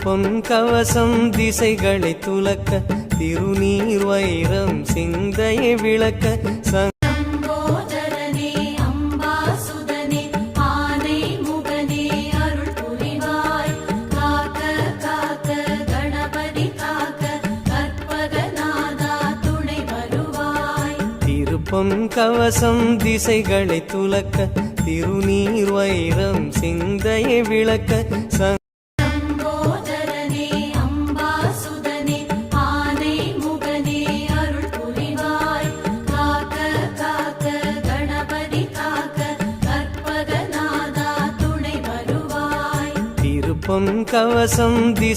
திருப்பொன் கவசம் திசைகளை துலக்க திருநீர் வைரம் சிந்தையை விளக்க திருப்பொன் கவசம் திசைகளை துலக்க திருநீர் வைரம் சிந்தையை விளக்க கற்பகநாதா